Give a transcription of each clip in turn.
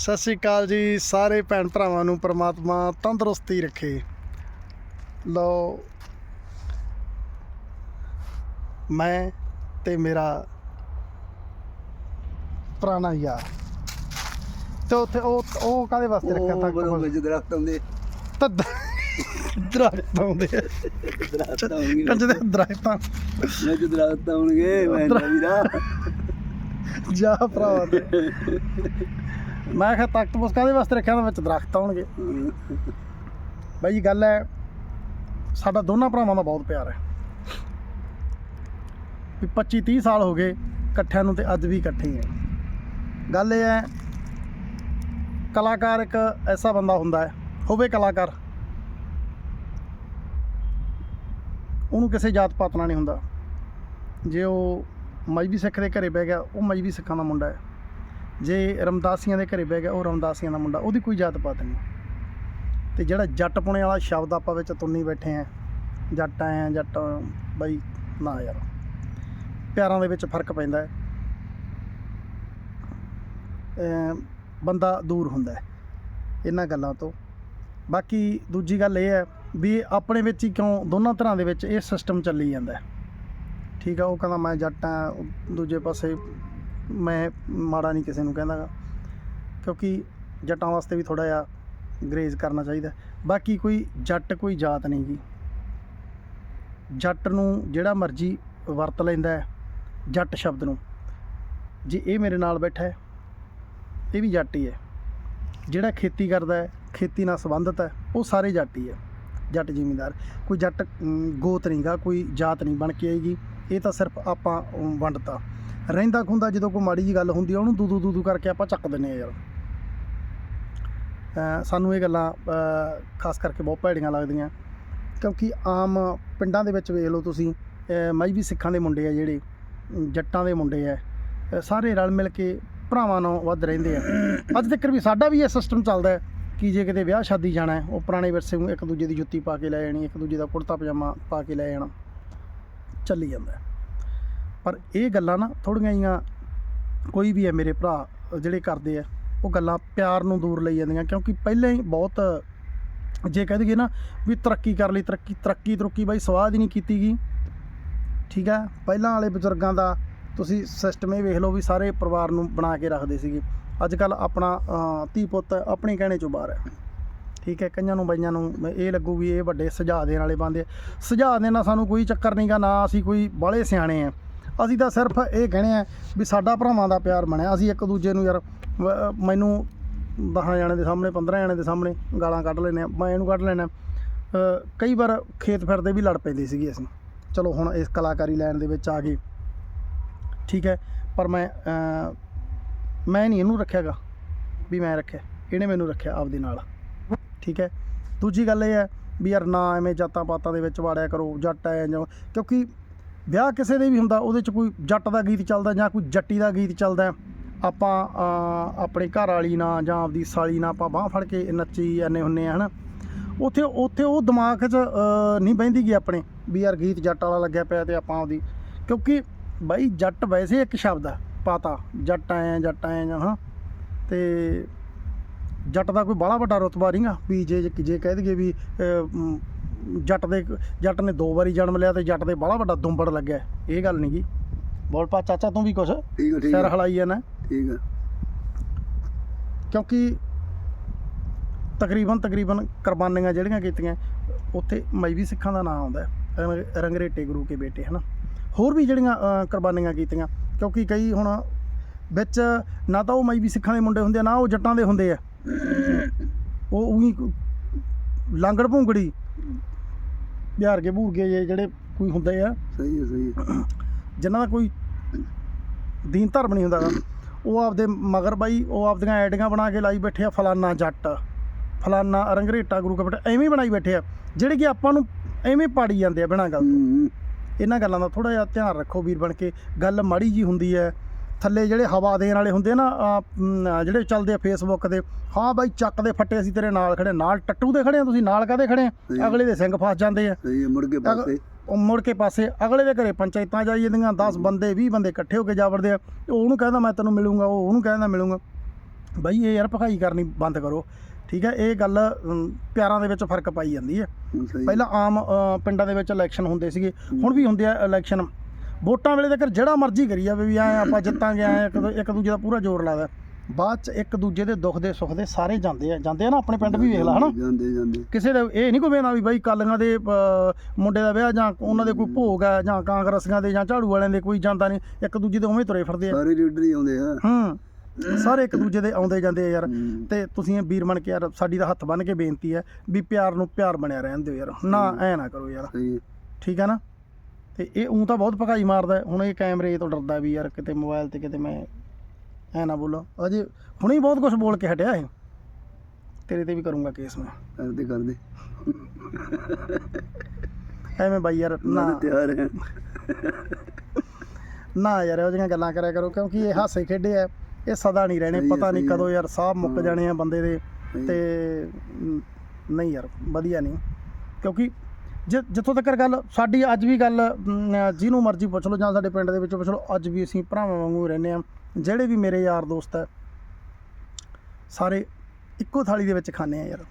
ਸਤਿ ਸ਼੍ਰੀ ਅਕਾਲ ਜੀ ਸਾਰੇ ਭੈਣ ਭਰਾਵਾਂ ਨੂੰ ਪ੍ਰਮਾਤਮਾ ਤੰਦਰੁਸਤੀ ਰੱਖੇ। ਲਓ ਮੈਂ ਤੇ ਮੇਰਾ ਪੁਰਾਣਾ ਯਾਰ। ਤੇ ਉੱਥੇ ਉਹ ਉਹ ਕਾਦੇ ਵਾਸਤੇ ਰੱਖਿਆ ਉਹ ਤੱਕ ਬਰੋ ਵਿੱਚ ਦਰਖਤ ਹੁੰਦੇ ਤਾਂ ਦਰਖਤ ਆਉਂਦੇ। ਦਰਖਤ ਕੰਜ ਦੇ ਦਰਖਤਾਂ। ਵਿੱਚ ਦਰਖਤ ਆਉਣਗੇ ਮੈਂ ਤਾਂ ਵੀਰਾ। ਜਾ ਭਰਾਵਾ। ਤੇ ਮੈਂ ਕਿਹਾ ਤਖਤ ਬਸ ਕਾਦੇ ਵਾਸਤੇ ਰੱਖਿਆ? ਤਾਂ ਵਿੱਚ ਦਰਖਤ ਆਉਣਗੇ। ਬਾਈ ਜੀ, ਗੱਲ ਹੈ, ਸਾਡਾ ਦੋਨਾਂ ਭਰਾਵਾਂ ਦਾ ਬਹੁਤ ਪਿਆਰ ਹੈ। ਵੀ 25 30 ਸਾਲ ਹੋ ਗਏ, ਇਕੱਠਿਆਂ ਨੂੰ ਤੇ ਅੱਜ ਵੀ ਇਕੱਠੇ ਹੈ। ਗੱਲ ਇਹ ਹੈ, ਕਲਾਕਾਰ ਇੱਕ ਐਸਾ ਬੰਦਾ ਹੁੰਦਾ ਹੈ, ਹੋਵੇ ਕਲਾਕਾਰ। ਉਹਨੂੰ ਕਿਸੇ ਜਾਤ ਪਾਤ ਨਾਲ ਨਹੀਂ ਹੁੰਦਾ। ਜੇ ਉਹ ਮਜਬੀ ਸਿੱਖ ਦੇ ਘਰੇ ਬਹਿ ਗਿਆ, ਉਹ ਮਜਬੀ ਸਿੱਖਾਂ ਦਾ ਮੁੰਡਾ ਹੈ। ਜੇ ਰਮਦਾਸੀਆਂ ਦੇ ਘਰੇ ਬਹਿ ਗਿਆ, ਉਹ ਰਮਦਾਸੀਆਂ ਦਾ ਮੁੰਡਾ, ਉਹਦੀ ਕੋਈ ਜਾਤ ਪਾਤ ਨਹੀਂ। ਤੇ ਜਿਹੜਾ ਜੱਟ ਪੁਣੇ ਵਾਲਾ ਸ਼ਬਦ ਆਪਾਂ ਵਿੱਚ ਤੁੰਨੀ ਬੈਠੇ ਆ, ਜੱਟ ਆਏ ਆ ਜੱਟ ਬਾਈ, ਨਾ ਯਾਰ। ਪਿਆਰਾਂ ਦੇ ਵਿੱਚ ਫ਼ਰਕ ਪੈਂਦਾ ਹੈ। ਬੰਦਾ ਦੂਰ ਹੁੰਦਾ ਹੈ, ਇਹਨਾਂ ਗੱਲਾਂ ਤੋਂ। ਬਾਕੀ ਦੂਜੀ ਗੱਲ ਇਹ ਹੈ ਵੀ ਆਪਣੇ ਵਿੱਚ ਹੀ ਕਿਉਂ ਦੋਨਾਂ ਤਰ੍ਹਾਂ ਦੇ ਵਿੱਚ ਇਹ ਸਿਸਟਮ ਚੱਲੀ ਜਾਂਦਾ ਠੀਕ ਆ, ਉਹ ਕਹਿੰਦਾ ਮੈਂ ਜੱਟ ਆ, ਦੂਜੇ ਪਾਸੇ ਮੈਂ ਮਾੜਾ ਨਹੀਂ ਕਿਸੇ ਨੂੰ ਕਹਿੰਦਾਗਾ। ਕਿਉਂਕਿ ਜੱਟਾਂ ਵਾਸਤੇ ਵੀ ਥੋੜਾ ਜਿਹਾ ਗਰੇਜ਼ ਕਰਨਾ ਚਾਹੀਦਾ ਬਾਕੀ ਕੋਈ ਜੱਟ ਕੋਈ ਜਾਤ ਨਹੀਂ ਗੀ। ਜੱਟ ਨੂੰ ਜਿਹੜਾ ਮਰਜ਼ੀ ਵਰਤ ਲੈਂਦਾ ਹੈ ਜੱਟ ਸ਼ਬਦ ਨੂੰ। ਜੇ ਇਹ ਮੇਰੇ ਨਾਲ ਬੈਠਾ ਹੈ ਇਹ ਵੀ ਜੱਟ ਹੀ ਹੈ। ਜਿਹੜਾ ਖੇਤੀ ਕਰਦਾ ਹੈ ਖੇਤੀ ਨਾਲ ਸੰਬੰਧਿਤ ਹੈ ਉਹ ਸਾਰੇ ਜੱਟ ਹੀ ਹੈ। ਜੱਟ ਜ਼ਿਮੀਂਦਾਰ। ਕੋਈ ਜੱਟ ਅਮ, ਗੋਤ ਨਹੀਂਗਾ ਕੋਈ ਜਾਤ ਨਹੀਂ ਬਣ ਕੇ ਆਏਗੀ। ਇਹ ਤਾਂ ਸਿਰਫ ਆਪਾਂ ਵੰਡਤਾ। ਰਹਿੰਦਾ ਖੁੰਦਾ ਜਦੋਂ ਕੋਈ ਮਾੜੀ ਜੀ ਗੱਲ ਹੁੰਦੀ ਆ ਉਹਨੂੰ ਦੂਦੂ ਦੂਦੂ ਕਰਕੇ ਆਪਾਂ ਚੱਕ ਦਿੰਨੇ ਆ ਯਾਰ। ਸਾਨੂੰ ਇਹ ਗੱਲਾਂ ਖਾਸ ਕਰਕੇ ਬਹੁਤ ਭੈੜੀਆਂ ਲੱਗਦੀਆਂ। ਕਿਉਂਕਿ ਆਮ ਪਿੰਡਾਂ ਦੇ ਵਿੱਚ ਵੇਖ ਲਓ ਤੁਸੀਂ ਅ, ਸਿੱਖਾਂ ਦੇ ਮੁੰਡੇ ਆ ਜਿਹੜੇ ਜੱਟਾਂ ਦੇ ਮੁੰਡੇ ਆ ਸਾਰੇ ਰਲ ਮਿਲ ਕੇ ਭਰਾਵਾਂ ਨਾਲ ਵੱਧ ਰਹਿੰਦੇ ਆ। ਅੱਜ ਤੱਕ ਵੀ ਸਾਡਾ ਵੀ ਇਹ ਸਿਸਟਮ ਚੱਲਦਾ ਹੈ ਕਿ ਜੇ ਕਿਤੇ ਵਿਆਹ ਸ਼ਾਦੀ ਜਾਣਾ ਹੈ ਉਹ ਪੁਰਾਣੇ ਵਿਰਸੇ ਨੂੰ ਇੱਕ ਦੂਜੇ ਦੀ ਜੁੱਤੀ ਪਾ ਕੇ ਲੈ ਜਾਣੀ ਇੱਕ ਦੂਜੇ ਦਾ ਕੁੜਤਾ ਪਜਾਮਾ ਪਾ ਕੇ ਲੈ ਜਾਣਾ ਚੱਲੀ ਜਾਂਦਾ ਪਰ ਇਹ ਗੱਲਾਂ ਨਾ ਥੋੜੀਆਂ ਜੀਆਂ ਕੋਈ ਵੀ ਹੈ ਮੇਰੇ ਭਰਾ, ਜਿਹੜੇ ਕਰਦੇ ਆ, ਉਹ ਗੱਲਾਂ ਪਿਆਰ ਨੂੰ ਦੂਰ ਲਈ ਜਾਂਦੀਆਂ ਕਿਉਂਕਿ ਪਹਿਲਾਂ ਹੀ ਬਹੁਤ ਜੇ ਕਹਿ ਦਈਏ ਨਾ ਵੀ ਤਰੱਕੀ ਕਰ ਲਈ, ਤਰੱਕੀ ਤਰੱਕੀ ਤਰੱਕੀ ਬਾਈ ਸਵਾਦ ਹੀ ਨਹੀਂ ਕੀਤੀ ਗਈ। ਠੀਕ ਹੈ, ਪਹਿਲਾਂ ਵਾਲੇ ਬਜ਼ੁਰਗਾਂ ਦਾ ਤੁਸੀਂ ਸਿਸਟਮ ਇਹ ਵੇਖ ਲਓ ਵੀ ਸਾਰੇ ਪਰਿਵਾਰ ਨੂੰ ਬਣਾ ਕੇ ਰੱਖਦੇ ਸੀਗੇ। ਅੱਜ ਕੱਲ ਆਪਣਾ ਧੀ ਪੁੱਤ ਆਪਣੇ ਕਹਿਣੇ ਚੋਂ ਬਾਹਰ ਹੈ। ਠੀਕ ਹੈ, ਕਈਆਂ ਨੂੰ ਬਾਈਆਂ ਨੂੰ ਇਹ ਲੱਗੂ ਵੀ ਇਹ ਵੱਡੇ ਸੁਝਾਅ ਦੇਣ ਵਾਲੇ ਬੰਦੇ ਆ। ਸੁਝਾਅ ਦੇਣ ਨਾਲ ਸਾਨੂੰ ਕੋਈ ਚੱਕਰ ਨਹੀਂਗਾ ਨਾ ਅਸੀਂ ਕੋਈ ਬਾਹਲੇ ਸਿਆਣੇ ਆ। ਅਸੀਂ ਤਾਂ ਸਿਰਫ ਇਹ ਕਹਿਣੇ ਆ ਵੀ ਸਾਡਾ ਭਰਾਵਾਂ ਦਾ ਪਿਆਰ ਬਣਿਆ। ਅਸੀਂ ਇੱਕ ਦੂਜੇ ਨੂੰ ਯਾਰ ਮੈਨੂੰ 10 ਜਣੇ ਦੇ ਸਾਹਮਣੇ 15 ਜਣੇ ਦੇ ਸਾਹਮਣੇ ਗਾਲਾਂ ਕੱਢ ਲੈਨੇ ਆ, ਮੈਂ ਇਹਨੂੰ ਕੱਢ ਲੈਣਾ ਕਈ ਵਾਰ ਖੇਤ ਫਿਰਦੇ ਵੀ ਲੜ ਪੈਂਦੇ ਸੀਗੇ ਅਸੀਂ। ਚਲੋ ਹੁਣ ਇਸ ਕਲਾਕਾਰੀ ਲਾਈਨ ਦੇ ਵਿੱਚ ਆ ਗਏ। ਠੀਕ ਹੈ, ਪਰ ਮੈਂ ਮੈਂ ਨਹੀਂ ਇਹਨੂੰ ਰੱਖਿਆਗਾ, ਵੀ ਮੈਂ ਰੱਖਿਆ। ਇਹਨੇ ਮੈਨੂੰ ਰੱਖਿਆ ਆਪਦੇ ਨਾਲ। ਠੀਕ ਹੈ, ਦੂਜੀ ਗੱਲ ਇਹ ਹੈ ਵੀ ਯਾਰ ਨਾ ਐਵੇਂ ਜਾਤਾਂ ਪਾਤਾਂ ਦੇ ਵਿੱਚ ਵਾੜਿਆ ਕਰੋ, ਜੱਟ ਐ ਜਾਂ ਕਿਉਂਕਿ ਵਿਆਹ ਕਿਸੇ ਦੇ ਵੀ ਹੁੰਦਾ, ਉਹਦੇ 'ਚ ਕੋਈ ਜੱਟ ਦਾ ਗੀਤ ਚੱਲਦਾ ਜਾਂ ਕੋਈ ਜੱਟੀ ਦਾ ਗੀਤ ਚੱਲਦਾ, ਆਪਾਂ ਆਪਣੇ ਘਰ ਵਾਲੀ ਨਾਲ ਜਾਂ ਆਪਦੀ ਸਾਲੀ ਨਾਲ ਆਪਾਂ ਬਾਹ ਫੜ ਕੇ ਨੱਚੀ ਜਾਂਦੇ ਹੁੰਨੇ ਆ, ਹਨਾ? ਉੱਥੇ ਉੱਥੇ ਉਹ ਦਿਮਾਗ 'ਚ ਨਹੀਂ ਬਹਿੰਦੀ ਗਈ ਆਪਣੇ, ਵੀ ਯਾਰ ਗੀਤ ਜੱਟ ਵਾਲਾ ਲੱਗਿਆ ਪਿਆ ਤੇ ਆਪਾਂ ਆਪਦੀ, ਕਿਉਂਕਿ ਬਾਈ ਜੱਟ ਵੈਸੇ ਇੱਕ ਸ਼ਬਦ ਆ, ਪਾਤਾ, ਜੱਟ ਆਏ ਆ ਜੱਟ ਆਏ ਆ ਜਾਂ ਹਾਂ ਤੇ ਜੱਟ ਦਾ ਕੋਈ ਬਾਹਲਾ ਵੱਡਾ ਰੁਤਬਾ ਨਹੀਂਗਾ ਵੀ ਜੇ ਜੇ ਕਹਿ ਦਈਏ ਵੀ ਜੱਟ ਦੇ ਜੱਟ ਨੇ ਦੋ ਵਾਰੀ ਜਨਮ ਲਿਆ ਤੇ ਜੱਟ ਦੇ ਬਾਹਲਾ ਵੱਡਾ ਦੁੰਬੜ ਲੱਗਿਆ। ਇਹ ਗੱਲ ਨਹੀਂ ਗੀ ਬੋਲ ਪਾ ਚਾਚਾ ਤੂੰ ਵੀ ਕੁਛ? ਠੀਕ ਹੈ ਠੀਕ ਸਿਰ ਹੈ ਹਲਾਈ ਜਾਣਾ ਠੀਕ ਹੈ ਕਿਉਂਕਿ ਤਕਰੀਬਨ ਤਕਰੀਬਨ ਕੁਰਬਾਨੀਆਂ ਜਿਹੜੀਆਂ ਕੀਤੀਆਂ ਉੱਥੇ ਮਜਬੀ ਸਿੱਖਾਂ ਦਾ ਨਾਮ ਆਉਂਦਾ। ਹੈ ਰੰਗ- ਰੰਗਰੇਟੇ ਗੁਰੂ ਕੇ ਬੇਟੇ ਹਨਾ? ਹੋਰ ਵੀ ਜਿਹੜੀਆਂ ਅ, ਕੁਰਬਾਨੀਆਂ ਕੀਤੀਆਂ ਕਿਉਂਕਿ ਕਈ ਹੁਣ ਵਿੱਚ ਨਾ ਤਾਂ ਉਹ ਮਜਬੀ ਸਿੱਖਾਂ ਦੇ ਮੁੰਡੇ ਹੁੰਦੇ ਆ ਨਾ ਉਹ ਜੱਟਾਂ ਦੇ ਹੁੰਦੇ ਆ। ਉਹ ਉਹੀ ਲਾਂਗੜ ਭੂੰਗੜੀ ਬਿਹਾਰ ਕੇ ਭੂਰ ਕੇ ਜਿਹੜੇ ਕੋਈ ਹੁੰਦੇ ਆ ਸਹੀ ਹੈ ਸਹੀ ਹੈ। ਜਿਨ੍ਹਾਂ ਦਾ ਕੋਈ ਦੀਨ ਧਰਮ ਨਹੀਂ ਹੁੰਦਾਗਾ ਉਹ ਆਪਦੇ ਮਗਰ ਬਾਈ ਉਹ ਆਪਦੀਆਂ ਐਡੀਆਂ ਬਣਾ ਕੇ ਲਾਈ ਬੈਠੇ ਆ ਫਲਾਨਾ ਜੱਟ ਫਲਾਨਾ ਰੰਗਰੇਟਾ ਗੁਰੂ ਕਾ ਬੇਟਾ ਐਵੇਂ ਹੀ ਬਣਾਈ ਬੈਠੇ ਆ ਜਿਹੜੇ ਕਿ ਆਪਾਂ ਨੂੰ ਐਵੇਂ ਪਾੜੀ ਜਾਂਦੇ ਆ ਬਿਨਾਂ ਗੱਲ ਤੋਂ। ਹੂੰ ਇਹਨਾਂ ਗੱਲਾਂ ਦਾ ਥੋੜਾ ਜਿਹਾ ਧਿਆਨ ਰੱਖੋ ਵੀਰ ਬਣ ਕੇ ਗੱਲ ਮਾੜੀ ਜੀ ਹੁੰਦੀ ਹੈ ਥੱਲੇ ਜਿਹੜੇ ਹਵਾ ਦੇਣ ਵਾਲੇ ਹੁੰਦੇ ਨਾ ਜਿਹੜੇ ਚੱਲਦੇ ਆ ਫੇਸਬੁੱਕ ਦੇ ਹਾਂ ਬਾਈ ਚੱਕ ਦੇ ਫੱਟੇ ਅਸੀਂ ਤੇਰੇ ਨਾਲ ਖੜੇ ਨਾਲ ਟੱਟੂ ਦੇ ਖੜੇ ਆ ਤੁਸੀਂ ਨਾਲ ਕਾਦੇ ਖੜੇ ਆ? ਅਗਲੇ ਦੇ ਸਿੰਘ ਫਸ ਜਾਂਦੇ ਆ। ਸਹੀ ਮੁੜ ਕੇ ਪਾਸੇ। ਉਹ ਮੁੜ ਕੇ ਪਾਸੇ ਅਗਲੇ ਦੇ ਘਰੇ ਪੰਚਾਇਤਾਂ ਜਾਈ ਜਾਂਦੀਆਂ 10 ਬੰਦੇ 20 ਬੰਦੇ ਇਕੱਠੇ ਹੋ ਕੇ ਜਾ ਵੜਦੇ ਆ। ਉਹ ਉਹਨੂੰ ਕਹਿੰਦਾ ਮੈਂ ਤੈਨੂੰ ਮਿਲੂੰਗਾ ਉਹ ਉਹਨੂੰ ਕਹਿੰਦਾ ਮਿਲੂੰਗਾ। ਬਾਈ ਇਹ ਯਾਰ ਭਕਾਈ ਕਰਨੀ ਬੰਦ ਕਰੋ। ਠੀਕ ਹੈ ਇਹ ਗੱਲ ਪਿਆਰਾਂ ਦੇ ਵਿੱਚ ਫ਼ਰਕ ਪਾਈ ਜਾਂਦੀ ਹੈ ਪਹਿਲਾਂ ਆਮ ਪਿੰਡਾਂ ਦੇ ਵਿੱਚ ਇਲੈਕਸ਼ਨ ਹੁੰਦੇ ਸੀਗੇ। ਹੁਣ ਵੀ ਹੁੰਦੇ ਆ ਇਲੈਕਸ਼ਨ। ਵੋਟਾਂ ਵੇਲੇ ਤੱਕ ਜਿਹੜਾ ਮਰਜ਼ੀ ਕਰੀ ਜਾਵੇ ਵੀ ਐ ਆਪਾਂ ਜਿੱਤਾਂਗੇ ਐ ਇੱਕ ਦੂ- ਇੱਕ ਦੂਜੇ ਦਾ ਪੂਰਾ ਜ਼ੋਰ ਲਾਦਾ। ਬਾਅਦ ਚ ਇੱਕ ਦੂਜੇ ਦੇ ਦੁੱਖ ਦੇ ਸੁੱਖ ਦੇ ਸਾਰੇ ਜਾਂਦੇ ਆ। ਜਾਂਦੇ ਆ ਨਾ ਆਪਣੇ ਪਿੰਡ ਵੀ ਵੇਖ ਲਾ ਹਨਾ? ਜਾਂਦੇ ਜਾਂਦੇ ਕਿਸੇ ਦਾ ਇਹ ਨਹੀਂ ਕੋਈ ਵੇਂਦਾ ਵੀ ਬਾਈ ਕਾਲੀਆਂ ਦੇ ਅ, ਮੁੰਡੇ ਦਾ ਵਿਆਹ ਜਾਂ ਉਹਨਾਂ ਦੇ ਕੋਈ ਭੋਗ ਹੈ ਜਾਂ ਕਾਂਗਰਸੀਆਂ ਦੇ ਜਾਂ ਝਾੜੂ ਵਾਲਿਆਂ ਦੇ ਕੋਈ ਜਾਂਦਾ ਨਹੀਂ। ਇੱਕ ਦੂਜੇ ਦੇ ਉਵੇਂ ਤੁਰੇ ਫਿਰਦੇ ਆ। ਸਾਰੇ ਲੀਡਰ ਹੀ ਆਉਂਦੇ ਆ। ਹੂੰ। ਸਾਰੇ ਇੱਕ ਦੂਜੇ ਦੇ ਆਉਂਦੇ ਜਾਂਦੇ ਆ ਯਾਰ। ਹੂੰ। ਤੇ ਤੁਸੀਂ ਇਹ ਵੀਰ ਬਣ ਕੇ ਯਾਰ ਸਾਡੀ ਦਾ ਹੱਥ ਬੰਨ ਕੇ ਬੇਨਤੀ ਹੈ ਵੀ ਪਿਆਰ ਨੂੰ ਪਿਆਰ ਬਣਿਆ ਰਹਿਣ ਦਿਓ ਯਾਰ। ਨਾ ਐ ਨਾ ਕਰੋ ਯਾਰ। ਸਹੀ ਹੈ। ਠੀਕ ਹੈ ਨਾ? ਤੇ ਇਹ ਉਂ ਤਾਂ ਬਹੁਤ ਭਕਾਈ ਮਾਰਦਾ। ਹੁਣ ਇਹ ਕੈਮਰੇ ਤੋਂ ਡਰਦਾ ਵੀ ਯਾਰ ਕਿਤੇ ਮੋਬਾਈਲ ਤੇ ਕਿਤੇ ਮੈਂ ਐ ਨਾ ਬੋਲਾਂ। ਅਜੇ ਹੁਣੇ ਹੀ ਬਹੁਤ ਕੁਝ ਬੋਲ ਕੇ ਹਟਿਆ ਇਹ। ਤੇਰੇ ਤੇ ਵੀ ਕਰੂੰਗਾ ਕੇਸ ਮੈਂ। ਕਰਦੇ ਕਰਦੇ। ਐਵੇਂ ਬਾਈ ਯਾਰ ਨਾ। ਤਿਆਰ ਹਾਂ। ਨਾ ਯਾਰ ਇਹੋ ਜਿਹੀਆਂ ਗੱਲਾਂ ਕਰਿਆ ਕਰੋ ਕਿਉਂਕਿ ਇਹ ਹਾਸੇ ਖੇਡੇ ਆ। ਇਹ ਸਦਾ ਨਹੀਂ ਰਹਿਣੇ ਪਤਾ ਨਹੀਂ। ਕਦੋਂ ਯਾਰ ਸਾਹ ਮੁੱਕ। ਜਾਣੇ ਆ ਬੰਦੇ ਦੇ। ਤੇ ਨਹੀਂ ਯਾਰ ਵਧੀਆ ਨਹੀਂ। ਕਿਉਂਕਿ ਜਿ- ਜਿੱਥੋਂ ਤੱਕ ਗੱਲ ਸਾਡੀ ਅੱਜ ਵੀ ਗੱਲ ਮ, ਜਿਹਨੂੰ ਮਰਜ਼ੀ ਪੁੱਛ ਲਓ ਜਾਂ ਸਾਡੇ ਪਿੰਡ ਦੇ ਵਿੱਚ ਪੁੱਛ ਲਓ ਅੱਜ ਵੀ ਅਸੀਂ ਭਰਾਵਾਂ ਵਾਂਗੂ ਰਹਿੰਦੇ ਆ ਜਿਹੜੇ ਵੀ ਮੇਰੇ ਯਾਰ ਦੋਸਤ ਹੈ ਸਾਰੇ ਇੱਕੋ ਥਾਲੀ ਦੇ ਵਿੱਚ ਖਾਂਦੇ ਆ ਯਾਰ।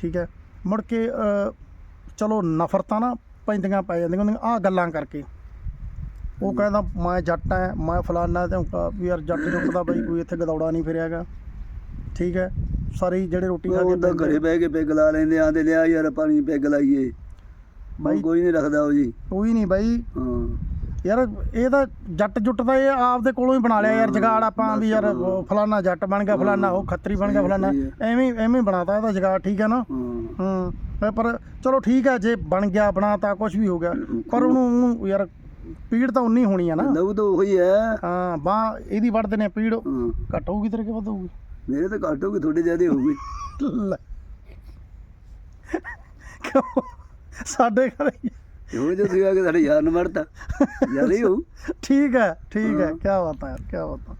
ਠੀਕ ਹੈ? ਮੁੜ ਕੇ ਅ, ਚਲੋ ਨਫ਼ਰਤਾਂ ਨਾ ਪੈਂਦੀਆਂ ਪੈ ਜਾਂਦੀਆਂ ਹੁੰਦੀਆਂ ਆਹ ਗੱਲਾਂ ਕਰਕੇ। ਉਹ ਕਹਿੰਦਾ ਮੈਂ ਜੱਟ ਐ ਮੈਂ ਫਲਾਨਾ ਤੇ ਉਹ ਵੀ ਯਾਰ ਜੱਟ ਜੁੱਟ ਦਾ ਬਈ ਕੋਈ ਇੱਥੇ ਗਦੌੜਾ ਨਹੀਂ ਫਿਰਿਆਗਾ ਠੀਕ ਹੈ? ਸਾਰੇ ਜਿਹੜੇ ਰੋਟੀ ਖਾ ਕੇ ਉਹ ਤਾਂ ਘਰੇ ਬਹਿ ਕੇ ਪੈਗ ਲਾ ਲੈਂਦੇ ਆਂਦੇ ਲਿਆ ਯਾਰ ਪਾਣੀ ਪੈਗ ਲਾਈਏ। ਬਾਈ- ਕੋਈ ਨਹੀਂ ਰੱਖਦਾ ਉਹ ਜੀ। ਕੋਈ ਨਹੀਂ ਬਾਈ। ਹਾਂ। ਯਾਰ ਇਹ ਤਾਂ ਜੱਟ ਜੁੱਟ ਦਾ ਇਹ ਆਪਦੇ ਕੋਲੋਂ ਹੀ ਬਣਾ ਲਿਆ ਯਾਰ ਜਗਾੜ ਆਪਾਂ ਵੀ ਯਾਰ ਫਲਾਨਾ ਜੱਟ ਬਣ ਗਿਆ ਫਲਾਨਾ ਉਹ ਖੱਤਰੀ ਬਣ ਗਿਆ ਫਲਾਨਾ। ਐਵੇਂ ਐਵੇਂ ਬਣਾਤਾ ਇਹਦਾ ਜਗਾੜ ਠੀਕ ਹੈ ਨਾ? ਹਾਂ। ਹੂੰ। ਪਰ ਚਲੋ ਠੀਕ ਹੈ ਜੇ ਬਣ ਗਿਆ ਬਣਾਤਾ ਕੁਝ ਵੀ ਹੋ ਗਿਆ। ਪਰ ਉਹਨੂੰ ਉਹਨੂੰ ਯਾਰ ਪੀੜ ਤਾਂ ਉਨੀ ਹੋਣੀ ਆ ਨਾ। ਲਹੂ ਤਾਂ ਉਹੀ ਹੈ। ਹਾਂ ਬਾਹ ਇਹਦੀ ਵੜਦੇ ਨੇ ਪੀੜ। ਘੱਟ ਹੋਊਗੀ ਤੇਰੇ ਕਿ ਵੱਧ ਹੋਊਗੀ। ਮੇਰੇ ਤਾਂ ਘੱਟ ਹੋ ਗਈ ਤੁਹਾਡੇ ਜ਼ਿਆਦੇ ਲੈ। ਕਿਉਂ? ਸਾਡੇ ਘਰੇ ਇਹੋ ਜਿਹਾ ਸੀਗਾ ਕਿ ਸਾਡੇ ਯਾਰ ਨੂੰ ਮਰਤਾ ਜ਼ਿਆਦਾ ਹੀ ਠੀਕ ਹੈ ਠੀਕ ਹੈ। ਹਾਂ। ਕੀ ਬਾਤ ਹੈ ਯਾਰ ਕੀ ਬਾਤ ਹੈ।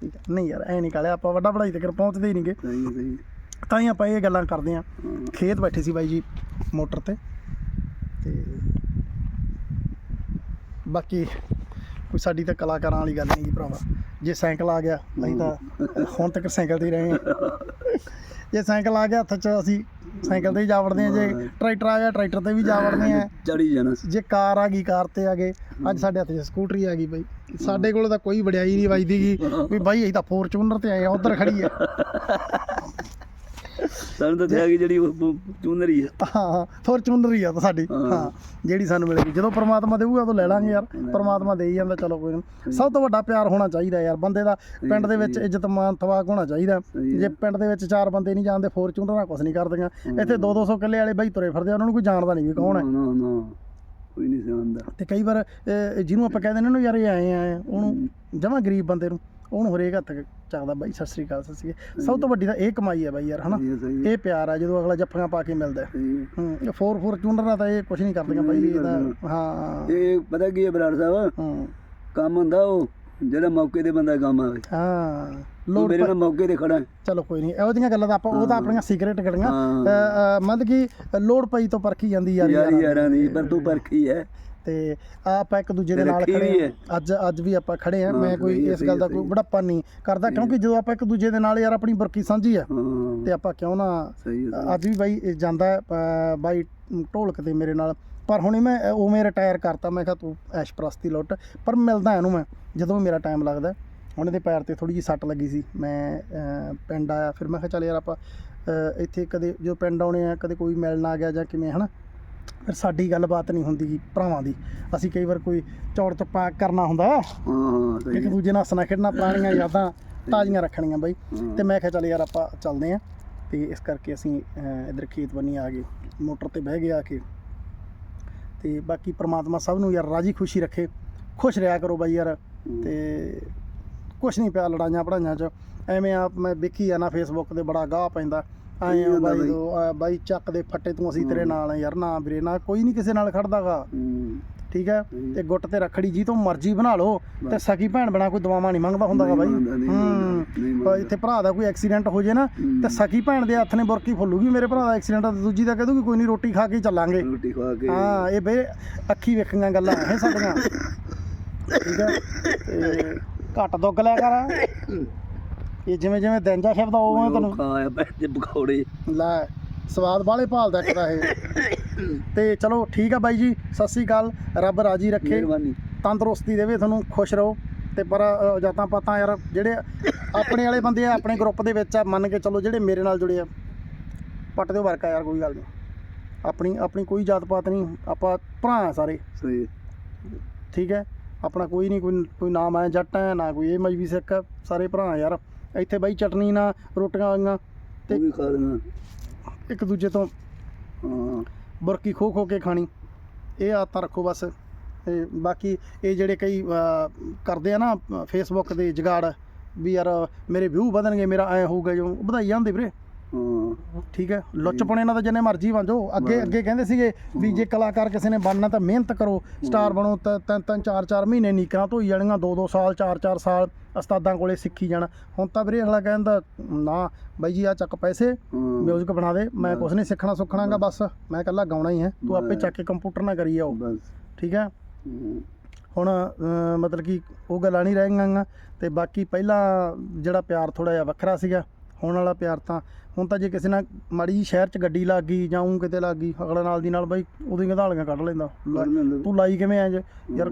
ਠੀਕ ਹੈ। ਨਹੀਂ ਯਾਰ ਐ ਨਹੀਂ ਕਾਲਿਆ ਆਪਾਂ ਵੱਡਾ ਪੜਾਈ ਤੱਕ ਪਹੁੰਚਦੇ ਹੀ ਨਹੀਂਗੇ। ਸਹੀ ਹੈ, ਸਹੀ ਹੈ। ਤਾਂ ਹੀ ਆਪਾਂ ਇਹ ਗੱਲਾਂ ਕਰਦੇ ਆਂ ਹਾਂ। ਖੇਤ ਬੈਠੇ ਸੀ ਬਾਈ ਜੀ ਮੋਟਰ ਤੇ। ਤੇ ਬਾਕੀ ਕੋਈ ਸਾਡੀ ਤਾਂ ਕਲਾਕਾਰਾਂ ਵਾਲੀ ਗੱਲ ਨਹੀਂ ਜੀ ਭਰਾਵਾ। ਜੇ ਸਾਈਕਲ ਆ ਗਿਆ ਅਸੀਂ ਤਾਂ ਹੁਣ ਤੱਕ ਸਾਈਕਲ ਤੇ ਹੀ ਰਹੇ ਹਾਂ। ਜੇ ਸਾਈਕਲ ਆ ਗਿਆ ਹੱਥ 'ਚ ਅਸੀਂ ਸਾਈਕਲ ਤੇ ਹੀ ਜਾ ਵੜਦੇ ਹਾਂ। ਜੇ ਟਰੈਕਟਰ ਆ ਗਿਆ ਟਰੈਕਟਰ ਤੇ ਵੀ ਜਾ ਵੜਦੇ ਹਾਂ। ਚੜੀ ਜਾਣਾ। ਜੇ ਕਾਰ ਆ ਗਈ ਕਾਰ ਤੇ ਆ ਗਏ ਅੱਜ ਸਾਡੇ ਹੱਥ 'ਚ ਸਕੂਟਰੀ ਆ ਗਈ ਬਾਈ। ਸਾਡੇ ਕੋਲ ਤਾਂ ਕੋਈ ਵਡਿਆਈ ਨਹੀਂ ਵੱਜਦੀ ਗੀ ਵੀ ਬਾਈ ਅਸੀਂ ਤਾਂ ਫੋਰਚੂਨਰ ਤੇ ਆਏ ਆ ਉਧਰ ਖੜੀ ਹੈ। ਸਾਨੂੰ ਤਾਂ ਆ ਗਈ ਜਿਹੜੀ ਉਹ ਚੂਨਰੀ ਹੈ ਹਾਂ ਫੋਰਚੂਨਰ ਹੀ ਆ ਤਾਂ ਸਾਡੀ। ਹਾਂ। ਜਿਹੜੀ ਸਾਨੂੰ ਮਿਲੇਗੀ। ਜਦੋਂ ਪ੍ਰਮਾਤਮਾ ਦੇਊਗਾ ਉਦੋਂ ਲੈ ਲਾਂਗੇ ਯਾਰ। ਪ੍ਰਮਾਤਮਾ ਦੇ ਹੀ ਜਾਂਦਾ ਚਲੋ ਕੋਈ ਨਹੀਂ ਸਭ ਤੋਂ ਵੱਡਾ ਪਿਆਰ ਹੋਣਾ ਚਾਹੀਦਾ ਯਾਰ ਬੰਦੇ ਦਾ। ਪਿੰਡ ਦੇ ਵਿੱਚ ਇੱਜ਼ਤ ਮਾਨ ਤਵਾਕ ਹੋਣਾ ਚਾਹੀਦਾ। ਜੇ ਪਿੰਡ ਦੇ ਵਿੱਚ ਚਾਰ ਬੰਦੇ ਨਹੀਂ ਜਾਣਦੇ ਫੋਰਚੂਨਰ ਨਾਲ ਕੁਝ ਨਹੀਂ ਕਰਦੀਆਂ। ਇੱਥੇ 2-200 ਕਿੱਲੇ ਵਾਲੇ ਬਾਈ ਤੁਰੇ ਫਿਰਦੇ ਆ, ਉਹਨਾਂ ਨੂੰ ਕੋਈ ਜਾਣਦਾ ਨਹੀਂ ਵੀ ਕੌਣ ਹੈ। ਨਾ ਨਾ ਨਾ। ਕੋਈ ਨਹੀਂ ਜਾਣਦਾ। ਤੇ ਕਈ ਵਾਰ ਜਿਹਨੂੰ ਆਪਾਂ ਕਹਿੰਦੇ ਨੇ ਨਾ ਯਾਰ ਇਹ ਆਏ ਆ ਉਹਨੂੰ ਜਮਾ ਗਰੀਬ ਬੰਦੇ ਨੂੰ। ਉਹਨੂੰ ਹਰੇਕ ਹੱਥ ਚੱਕਦਾ ਬਾਈ ਸਤਿ ਸ੍ਰੀ ਅਕਾਲ ਸਤਿ ਸ੍ਰੀ ਅਕਾਲ। ਸਭ ਤੋਂ ਵੱਡੀ ਤਾਂ ਇਹ ਕਮਾਈ ਹੈ ਬਾਈ ਯਾਰ ਹਨਾ? ਇਹ ਪਿਆਰ ਆ ਜਦੋਂ ਅਗਲਾ ਜੱਫੀਆਂ ਪਾ ਕੇ ਮਿਲਦਾ ਹੈ। ਇਹ ਫੋਰ ਫੋਰਚੂਨਰ ਨਾਲ ਤਾਂ ਇਹ ਕੁਝ ਨਹੀਂ ਕਰਦੀਆਂ ਬਾਈ ਇਹਦਾ ਕਰਦੀਆਂ। ਹਾਂ। ਇਹ ਪਤਾ ਕੀ ਹੈ ਬਰਾੜ ਸਾਹਿਬ? ਹੂੰ। ਕੰਮ ਹੁੰਦਾ ਉਹ ਜਿਹੜਾ ਮੌਕੇ ਤੇ ਬੰਦਾ ਕੰਮ ਆਵੇ। ਹਾਂ। ਤੂੰ ਲੋੜ ਮੇਰੇ ਨਾਲ ਮੌਕੇ ਤੇ ਖੜਾ। ਚਲੋ ਕੋਈ ਨਹੀਂ ਇਹੋ ਜਿਹੀਆਂ ਗੱਲਾਂ ਤਾਂ ਆਪਾਂ ਉਹ ਤਾਂ ਆਪਣੀਆਂ ਸੀਕ੍ਰੇਟ। ਅ, ਅ, ਮਤਲਬ ਕਿ ਲੋੜ ਪਈ ਤੋਂ ਪਰਖੀ ਜਾਂਦੀ ਯਾਰ ਯਾਰੀ ਯਾਰਾਂ ਦੀ ਪਰ ਤੂੰ ਪਰਖੀ ਹੈ। ਤੇ ਆਪਾਂ ਇੱਕ ਦੂਜੇ ਦੇ ਨਾਲ ਖੜੇ। ਅੱਜ ਅੱਜ ਵੀ ਆਪਾਂ ਖੜੇ ਆ ਮੈਂ ਕੋਈ ਇਸ ਗੱਲ ਦਾ ਕੋਈ। ਬੜਾਪਾ ਨਹੀਂ ਕਰਦਾ ਕਿਉਂਕਿ ਜਦੋਂ ਆਪਾਂ ਇੱਕ ਦੂਜੇ ਦੇ ਨਾਲ ਯਾਰ ਆਪਣੀ ਬਰਕੀ ਸਾਂਝੀ ਆ। ਤੇ ਆਪਾਂ ਕਿਉਂ ਨਾ ਅੱਜ ਵੀ ਬਾਈ ਜਾਂਦਾ ਬਾਈ ਢੋਲਕ ਤੇ ਮੇਰੇ ਨਾਲ। ਪਰ ਹੁਣੇ ਮੈਂ ਉਵੇਂ ਰਿਟਾਇਰ ਕਰਤਾ। ਮੈਂ ਕਿਹਾ ਤੂੰ ਐਸ਼ ਪ੍ਰਸਤੀ ਲੁੱਟ। ਪਰ ਮਿਲਦਾ ਇਹਨੂੰ ਮੈਂ ਜਦੋਂ ਵੀ ਮੇਰਾ ਟਾਈਮ ਲੱਗਦਾ। ਹੁਣ ਇਹਦੇ ਪੈਰ ਤੇ ਥੋੜੀ ਜਿਹੀ ਸੱਟ ਲੱਗੀ ਸੀ। ਮੈਂ ਪਿੰਡ ਆਇਆ। ਫਿਰ ਮੈਂ ਕਿਹਾ ਚੱਲ ਯਾਰ ਆਪਾਂ ਇੱਥੇ ਕਦੇ ਜੋ ਪਿੰਡ ਆਉਣੇ ਆ ਕਦੇ ਕੋਈ ਮਿਲਣ ਆ ਗਿਆ ਜਾਂ ਕਿਵੇਂ ਹਨਾ? ਫਿਰ ਸਾਡੀ ਗੱਲਬਾਤ ਨਹੀਂ ਹੁੰਦੀ ਭਰਾਵਾਂ ਦੀ। ਅਸੀਂ ਕਈ ਵਾਰ ਕੋਈ ਚੌੜ ਚੱਪਾ ਕਰਨਾ ਹੁੰਦਾ। ਹਾਂ ਇੱਕ। ਦੂਜੇ ਨਾਲ ਹੱਸਣਾ ਖੇਡਣਾ ਪੁਰਾਣੀਆਂ ਯਾਦਾਂ ਤਾਜ਼ੀਆਂ ਰੱਖਣੀਆਂ ਬਾਈ। ਤੇ ਮੈਂ ਕਿਹਾ ਚੱਲ ਯਾਰ ਆਪਾਂ ਚੱਲਦੇ ਆਂ ਤੇ ਇਸ ਕਰਕੇ ਅਸੀਂ ਇੱਧਰ ਖੇਤ ਬੰਨੀ ਆ ਗਏ। ਮੋਟਰ ਤੇ ਬਹਿ ਗਏ ਆ ਕੇ। ਤੇ ਬਾਕੀ ਪ੍ਰਮਾਤਮਾ ਸਭ ਨੂੰ ਯਾਰ ਰਾਜੀ ਖੁਸ਼ੀ ਰੱਖੇ। ਖੁਸ਼ ਰਿਹਾ ਕਰੋ ਬਾਈ ਯਾਰ। ਤੇ ਕੁਛ ਨਹੀਂ ਪਿਆ ਲੜਾਈਆਂ ਪੜਾਈਆਂ ਚ। ਐਵੇਂ ਆਪ ਮੈਂ ਵੇਖੀ ਆ ਨਾ ਫੇਸਬੁੱਕ ਤੇ ਬੜਾ ਗਾਹ ਪੈਂਦਾ। ਆਏ ਆ ਬਾਈ। ਦੋ ਆ ਬਾਈ ਚੱਕ ਦੇ ਫੱਟੇ ਤੂੰ ਅਸੀਂ ਤੇਰੇ। ਨਾਲ ਆ ਯਾਰ ਨਾ ਵੀਰੇ ਨਾ ਕੋਈ ਨਹੀਂ ਕਿਸੇ ਨਾਲ ਖੜਦਾਗਾ। ਠੀਕ ਹੈ। ਤੇ ਗੁੱਟ ਤੇ ਰੱਖੜੀ ਜੀ ਤੋਂ ਮਰਜ਼ੀ ਬਣਾ ਲਓ ਤੇ। ਸਕੀ ਭੈਣ ਬਣਾ ਕੋਈ ਦਵਾਵਾਂ ਨਹੀਂ ਮੰਗਦਾ ਹੁੰਦਾਗਾ ਬਾਈ ਹੂੰ। ਇੱਥੇ ਭਰਾ ਦਾ ਕੋਈ ਐਕਸੀਡੈਂਟ ਹੋ ਜੇ ਨਾ। ਤੇ ਸਕੀ ਭੈਣ ਦੇ ਹੱਥ ਨੇ ਬੁਰਕੀ ਫੁੱਲੂਗੀ ਮੇਰੇ ਭਰਾ ਦਾ ਐਕਸੀਡੈਂਟ ਆ ਤੇ ਦੂਜੀ ਦਾ ਕਹਿ ਦੂਗੀ ਕੋਈ ਨਹੀਂ ਰੋਟੀ ਖਾ ਕੇ ਚੱਲਾਂਗੇ ਰੋਟੀ ਖਵਾ ਕੇ ਹਾਂ ਇਹ ਬੇ ਅੱਖੀ ਵੇਖੀਆਂ ਗੱਲਾਂ ਇਹ ਸਾਡੀਆਂ ਠੀਕ ਹੈ ਘੱਟ ਦੁੱਗ ਲਿਆ ਕਰ ਇਹ ਜਿਵੇਂ ਜਿਵੇਂ ਦਿਨ ਜਾ ਖਿਪਦਾ ਉਵੇਂ ਤੈਨੂੰ ਖਾਇਆ ਬੈਠ ਦੇ ਪਕੌੜੇ। ਲੈ ਸਵਾਦ ਬਾਲੇ ਭਾਲਦਾ ਇੱਕ ਤਾਂ ਇਹ। ਤੇ ਚਲੋ ਠੀਕ ਆ ਬਾਈ ਜੀ ਸਤਿ ਸ੍ਰੀ ਅਕਾਲ ਰੱਬ ਰਾਜੀ ਰੱਖੇ। ਮਿਹਰਬਾਨੀ। ਤੰਦਰੁਸਤੀ ਦੇਵੇ ਤੁਹਾਨੂੰ ਖੁਸ਼ ਰਹੋ। ਤੇ ਪਰ ਜਾਤਾਂ ਪਾਤਾਂ ਯਾਰ ਜਿਹੜੇ ਆਪਣੇ ਵਾਲੇ ਬੰਦੇ ਆ ਆਪਣੇ ਗਰੁੱਪ ਦੇ ਵਿੱਚ ਆ ਮੰਨ ਕੇ ਚਲੋ ਜਿਹੜੇ ਮੇਰੇ ਨਾਲ ਜੁੜੇ ਆ ਪੱਟ ਦਿਓ ਵਰਕਾ ਯਾਰ ਕੋਈ ਗੱਲ ਨਹੀਂ ਆਪਣੀ ਆਪਣੀ ਕੋਈ ਜਾਤ ਪਾਤ ਨਹੀਂ ਆਪਾਂ ਭਰਾ ਆ ਸਾਰੇ। ਸਹੀ ਠੀਕ ਹੈ? ਆਪਣਾ ਕੋਈ ਨਹੀਂ ਕੋਈ ਕੋਈ ਨਾਮ ਹੈ ਜੱਟ ਹੈ ਨਾ ਕੋਈ ਇਹ ਮਜਬੀ ਸਿੱਖ ਸਾਰੇ ਭਰਾ ਯਾਰ। ਇੱਥੇ ਬਾਈ ਚਟਨੀ ਨਾਲ ਰੋਟੀਆਂ ਆਈਆਂ ਤੇ ਵੀ ਖਾ ਲੈਣਾ ਇੱਕ ਦੂਜੇ ਤੋਂ ਹਾਂ। ਬੁਰਕੀ ਖੋ ਖੋ ਕੇ ਖਾਣੀ। ਇਹ ਆਦਤਾਂ ਰੱਖੋ ਬਸ। ਤੇ ਬਾਕੀ ਇਹ ਜਿਹੜੇ ਕਈ ਅਹ, ਕਰਦੇ ਆ ਨਾ ਫੇਸਬੁੱਕ ਦੇ ਜਗਾੜ ਵੀ ਯਾਰ ਮੇਰੇ ਵਿਊ ਵਧਣਗੇ ਮੇਰਾ ਐ ਹੋਊਗਾ ਜੋ ਵਧਾਈ ਜਾਂਦੇ ਵੀਰੇ। ਹਾਂ। ਠੀਕ ਹੈ? ਲੁੱਚਪਣੇ ਨਾਲ ਤਾਂ ਜਿੰਨੇ ਮਰਜ਼ੀ ਬਣ ਜਾਓ ਅੱਗੇ। ਅੱਗੇ ਕਹਿੰਦੇ ਸੀਗੇ ਵੀ ਜੇ ਕਲਾਕਾਰ ਕਿਸੇ ਨੇ ਬਣਨਾ ਤਾਂ ਮਿਹਨਤ ਕਰੋ। ਸਟਾਰ ਬਣੋ ਤਾਂ ਤਿੰਨ ਤਿੰਨ ਚਾਰ ਚਾਰ ਮਹੀਨੇ ਨੀਕਰਾਂ ਧੋਈ ਜਾਣੀਆਂ। ਦੋ ਦੋ ਸਾਲ ਚਾਰ ਚਾਰ ਸਾਲ ਉਸਤਾਦਾਂ ਕੋਲੇ ਸਿੱਖੀ ਜਾਣਾ। ਹੁਣ ਤਾਂ ਵੀਰੇ ਅਗਲਾ ਕਹਿੰਦਾ ਨਾ ਬਾਈ ਜੀ ਆ ਚੱਕ ਪੈਸੇ ਮਿਊਜ਼ਿਕ ਬਣਾ ਦੇ। ਮੈਂ ਕੁਛ ਨਹੀਂ ਸਿੱਖਣਾ ਸੁੱਖਣਾਗਾ ਬਸ। ਮੈਂ ਇਕੱਲਾ ਗਾਉਣਾ ਹੀ ਹੈ। ਤੂੰ ਆਪੇ। ਚੱਕ ਕੇ ਕੰਪਿਊਟਰ ਨਾਲ ਕਰੀ ਜਾਓ ਠੀਕ ਹੈ। ਹੁਣ ਮਤਲਬ ਕਿ ਉਹ ਗੱਲਾਂ ਨਹੀਂ ਰਹਿ ਗਈਆਂ ਤੇ ਬਾਕੀ ਪਹਿਲਾਂ ਜਿਹੜਾ ਪਿਆਰ ਥੋੜਾ ਜਿਹਾ ਵੱਖਰਾ ਸੀਗਾ। ਹੁਣ ਵਾਲਾ ਪਿਆਰ ਤਾਂ ਹੁਣ ਤਾਂ ਜੇ ਕਿਸੇ ਨਾਲ ਮਾੜੀ ਜਿਹੀ ਸ਼ਹਿਰ 'ਚ ਗੱਡੀ ਲੱਗ ਗਈ ਜਾਂ ਊਂ ਕਿਤੇ ਲੱਗ ਗਈ ਅਗਲਾ ਨਾਲ ਦੀ ਨਾਲ ਬਾਈ ਉਹਦੀ ਗਧਾਲੀਆਂ ਕੱਢ ਲੈਂਦਾ। ਤੂੰ ਲਾਈ ਕਿਵੇਂ ਐ ਜੇ? ਯਾਰ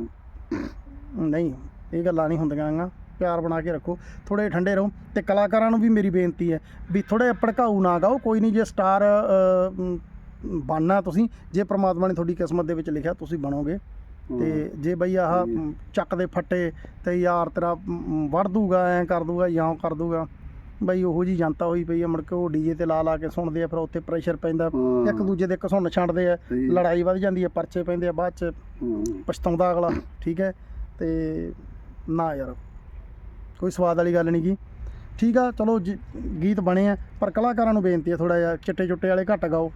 ਨਹੀਂ ਇਹ ਗੱਲਾਂ ਨਹੀਂ ਹੁੰਦੀਆਂ ਗਾ ਪਿਆਰ ਬਣਾ ਕੇ ਰੱਖੋ। ਥੋੜੇ ਠੰਡੇ ਰਹੋ। ਤੇ ਕਲਾਕਾਰਾਂ ਨੂੰ ਵੀ ਮੇਰੀ ਬੇਨਤੀ ਹੈ ਵੀ ਥੋੜੇ ਭੜਕਾਊ ਨਾ ਗਾਓ। ਕੋਈ ਨਹੀਂ ਜੇ ਸਟਾਰ ਬਣਨਾ ਤੁਸੀਂ ਜੇ ਪ੍ਰਮਾਤਮਾ ਨੇ ਤੁਹਾਡੀ ਕਿਸਮਤ ਦੇ ਵਿੱਚ ਲਿਖਿਆ ਤੁਸੀਂ ਬਣੋਗੇ। ਤੇ ਜੇ ਬਈ ਆਹ ਹੈ। ਚੱਕ ਦੇ ਫੱਟੇ ਤੇ ਯਾਰ ਤੇਰਾ ਵੜ ਦੂਗਾ ਐ ਕਰ ਦੂਗਾ ਜਾਂ ਕਰ ਦੂਗਾ। ਬਈ ਉਹੋ ਜੀ ਜਨਤਾ ਹੋਈ ਪਈ ਆ ਮੁੜ ਕੇ ਉਹ ਡੀਜੇ ਤੇ ਲਾ ਲਾ ਕੇ ਸੁਣਦੇ ਆ ਫਿਰ ਉੱਥੇ ਪ੍ਰੈਸ਼ਰ ਪੈਂਦਾ ਹਾਂ। ਇੱਕ ਦੂਜੇ ਦੇ ਘਸੁੰਨ ਛੱਡਦੇ ਆ ਸਹੀ। ਲੜਾਈ ਵੱਧ ਜਾਂਦੀ ਹੈ ਪਰਚੇ ਪੈਂਦੇ ਆ ਬਾਅਦ ਚ ਹਾਂ। ਪਛਤਾਉਂਦਾ ਅਗਲਾ ਠੀਕ ਹੈ ਤੇ ਨਾ ਯਾਰ ਕੋਈ ਸਵਾਦ ਵਾਲੀ ਗੱਲ ਨਹੀਂ ਗੀ ਠੀਕ ਆ ਚਲੋ ਜੀ- ਗੀਤ ਬਣੇ ਆ ਪਰ ਕਲਾਕਾਰਾਂ ਨੂੰ ਬੇਨਤੀ ਹੈ ਥੋੜਾ ਜਿਹਾ ਚਿੱਟੇ ਚੁੱਟੇ ਵਾਲੇ ਘੱਟ ਗਾਓ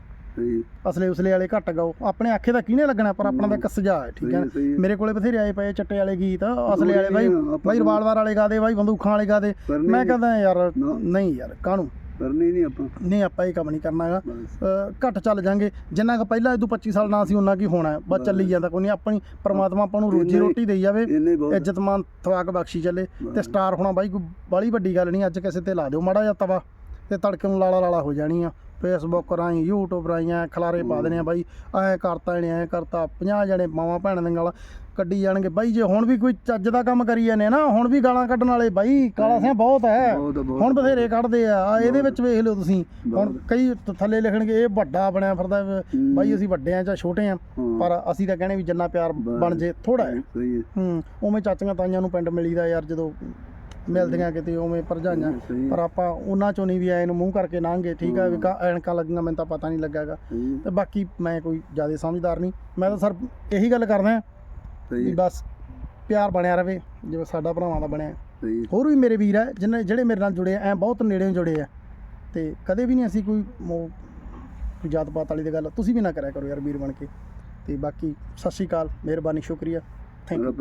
ਅਸਲੇ ਉਸਲੇ ਵਾਲੇ ਘੱਟ ਗਾਓ। ਆਪਣੇ ਆਖੇ ਦਾ ਕਿਹਨੇ ਲੱਗਣਾ ਪਰ ਆਪਣਾ ਤਾਂ ਇੱਕ ਸੁਝਾਅ ਹੈ ਠੀਕ ਹੈ ਸਹੀ। ਮੇਰੇ ਕੋਲੇ ਬਥੇਰੇ ਆਏ ਪਏ ਚਿੱਟੇ ਵਾਲੇ ਗੀਤ ਅਸਲੇ ਵਾਲੇ ਬਾਈ। ਆਪਾਂ ਬਾਈ ਰਿਵਾਲਵਰ ਵਾਲੇ ਗਾ ਦੇ ਬਾਈ ਬੰਦੂਖਾਂ ਵਾਲੇ ਗਾ ਦੇ। ਪਰ ਨਹੀਂ- ਮੈਂ ਕਹਿੰਦਾ ਯਾਰ ਨਾ। ਨਹੀਂ ਯਾਰ ਕਾਹਨੂੰ? ਕਰਨੀ ਨਹੀਂ ਆਪਾਂ। ਨਹੀਂ ਆਪਾਂ ਇਹ ਕੰਮ ਨਹੀਂ ਕਰਨਾ ਹੈਗਾ ਬਸ। ਘੱਟ ਚੱਲ ਜਾਂਗੇ। ਜਿੰਨਾ ਕੁ ਪਹਿਲਾਂ ਇਦੋਂ 25 ਸਾਲ ਨਾ ਸੀ ਉਹਨਾਂ ਕੀ ਹੋਣਾ। ਹੈ। ਬਸ। ਚੱਲੀ ਜਾਂਦਾ ਕੋਈ ਨਹੀਂ ਆਪਣੀ ਪ੍ਰਮਾਤਮਾ ਆਪਾਂ ਨੂੰ ਰੋਜੀ ਇੰਨਾ ਹੀ- ਰੋਟੀ ਦੇਈ ਜਾਵੇ। ਇੰਨੇ ਹੀ ਬਹੁਤ ਇੱਜ਼ਤਮਾਨ ਥਵਾਕ ਬਖਸ਼ੀ ਚੱਲੇ। ਤੇ ਬਸ। ਸਟਾਰ ਹੋਣਾ ਬਾਈ ਕੋਈ ਬਾਲੀ ਵੱਡੀ ਗੱਲ ਨਹੀਂ ਅੱਜ ਕਿਸੇ ਤੇ ਲਾ ਦਿਓ ਮਾੜਾ ਜਿਹਾ ਤਵਾ। ਤੇ ਤੜਕੇ ਨੂੰ ਲਾਲਾ ਲਾਲਾ ਹੋ ਜਾਣੀ ਆ। ਫੇਸਬੁੱਕ ਰਾਹੀਂ YouTube ਰਾਹੀਂ ਐਂ ਖਲਾਰੇ ਪਾ ਦੇਣੇ ਆ ਬਾਈ। ਐ ਕਰਤਾ ਇਹਨੇ ਐ ਕਰਤਾ। 50 ਜਣੇ ਮਾਵਾਂ ਭੈਣਾਂ ਦੀਆਂ ਗਾਲਾਂ ਕੱਢੀ ਜਾਣਗੇ। ਬਾਈ ਜੇ ਹੁਣ ਵੀ ਕੋਈ ਚੱਜ ਦਾ ਕੰਮ ਕਰੀ ਜਾਂਦੇ ਨਾ ਹੁਣ ਵੀ ਗਾਲਾਂ ਕੱਢਣ ਵਾਲੇ ਬਾਈ ਕਾਲਾ ਸਿਆਂ ਬਹੁਤ ਹੈ ਆ, ਹੁਣ ਆ। ਬਥੇਰੇ ਕੱਢਦੇ ਆ। ਆਹ ਇਹਦੇ ਵਿੱਚ ਵੇਖ ਲਿਓ ਤੁਸੀਂ। ਹੁਣ। ਕਈ ਥੱਲੇ ਲਿਖਣਗੇ ਇਹ ਵੱਡਾ ਬਣਿਆ ਫਿਰਦਾ। ਬਾਈ ਅਸੀਂ ਵੱਡੇ ਆ ਜਾਂ ਛੋਟੇ ਆ। ਪਰ ਅਸੀਂ ਤਾਂ ਕਹਿੰਦੇ ਵੀ ਜਿੰਨਾ ਪਿਆਰ। ਬਣ ਜੇ ਥੋੜਾ ਹੈ। ਹੂੰ ਉਵੇਂ ਚਾਚੀਆਂ ਤਾਈਆਂ ਨੂੰ ਪਿੰਡ ਮਿਲੀਦਾ ਯਾਰ ਜਦੋਂ ਮਿਲਦੀਆਂ ਕਿਤੇ ਉਵੇਂ ਭਰਜਾਈਆਂ। ਹੈ। ਪਰ ਆਪਾਂ ਉਹਨਾਂ ਚੋਂ ਨਹੀਂ ਵੀ ਆਏ ਨੂੰ ਮੂੰਹ ਕਰਕੇ ਲੰਘੇ ਠੀਕ ਆ? ਵੀ ਕਾ ਐਨਕਾਂ ਲੱਗੀਆਂ ਮੈਨੂੰ ਤਾਂ ਪਤਾ ਨਹੀਂ ਲੱਗਾਗਾ ਹੈ, ਤੇ ਬਾਕੀ ਮੈਂ ਕੋਈ ਜ਼ਿਆਦਾ ਸਮਝਦਾਰ ਨਹੀਂ। ਮੈਂ ਤਾਂ ਸਰ ਇਹੀ ਗੱਲ ਕਰਦਾ ਵੀ ਹੈ, ਬਸ ਪਿਆਰ ਬਣਿਆ ਰਵੇ ਜਿਵੇਂ ਸਾਡਾ ਭਰਾਵਾਂ ਦਾ ਬਣਿਆ। ਹੈ। ਹੋਰ ਵੀ ਮੇਰੇ ਵੀਰ ਆ ਜਿਹਨੇ ਜਿਹੜੇ ਮੇਰੇ ਨਾਲ ਜੁੜੇ ਐ ਬਹੁਤ ਨੇੜੇ ਜੁੜੇ ਆ। ਤੇ ਕਦੇ ਵੀ ਨਹੀਂ ਅਸੀਂ ਕੋਈ ਕੋਈ ਜਾਤ ਪਾਤ ਵਾਲੀ ਦੀ ਗੱਲ ਤੁਸੀਂ ਵੀ ਨਾ ਕਰਿਆ ਕਰੋ ਯਾਰ ਵੀਰ ਬਣ ਕੇ। ਤੇ ਬਾਕੀ ਸਤਿ ਸ਼੍ਰੀ ਅਕਾਲ ਮਿਹਰਬਾਨੀ ਸ਼ੁਕਰੀਆ। Thank you